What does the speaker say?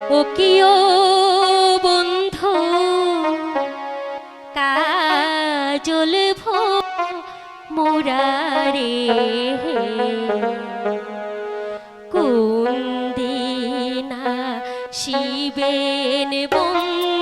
ও কিও বন্ধু? কাজল ভো মোরারে কোন শিবেন বন্ধু